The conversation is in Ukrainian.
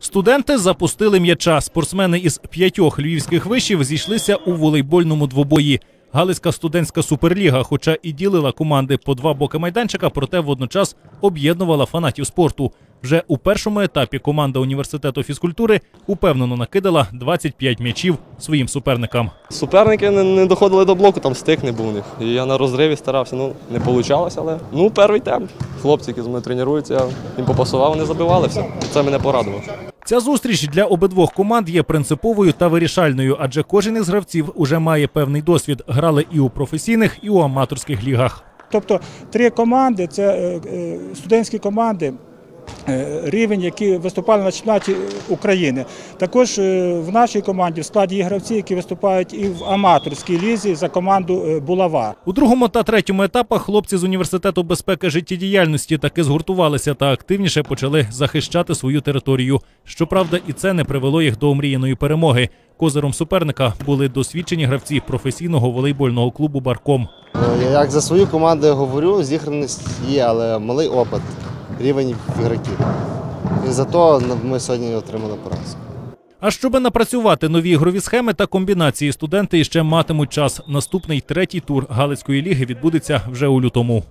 Студенти запустили м'яча. Спортсмени із п'ятьох львівських вишів зійшлися у волейбольному двобої. Галицька студентська суперліга, хоча і ділила команди по два боки майданчика, проте водночас об'єднувала фанатів спорту. Вже у першому етапі команда університету фізкультури упевнено накидала 25 м'ячів своїм суперникам. Суперники не, не доходили до блоку, там стик не був у них. І я на розриві старався. Ну, не вийшло, але ну, перший темп. Хлопці, які з мною тренуються, я їм попасував, вони забивали все. Це мене порадувало. Ця зустріч для обидвох команд є принциповою та вирішальною, адже кожен із гравців уже має певний досвід. Грали і у професійних, і у аматорських лігах. Тобто три команди це е, е, студентські команди. Е, Рівень, які виступали на чемпіонаті України. Також е, в нашій команді в складі є гравці, які виступають і в аматорській лізі за команду е, Булава. У другому та третьому етапах хлопці з університету безпеки життєдіяльності таки згуртувалися та активніше почали захищати свою територію. Щоправда, і це не привело їх до омріяної перемоги. Козиром суперника були досвідчені гравці професійного волейбольного клубу Барком. Як за свою команду говорю, зіграність є, але малий опит, рівень ігроків. І зато ми сьогодні отримали поразку. А щоби напрацювати нові ігрові схеми та комбінації, студенти іще матимуть час. Наступний третій тур Галицької ліги відбудеться вже у лютому.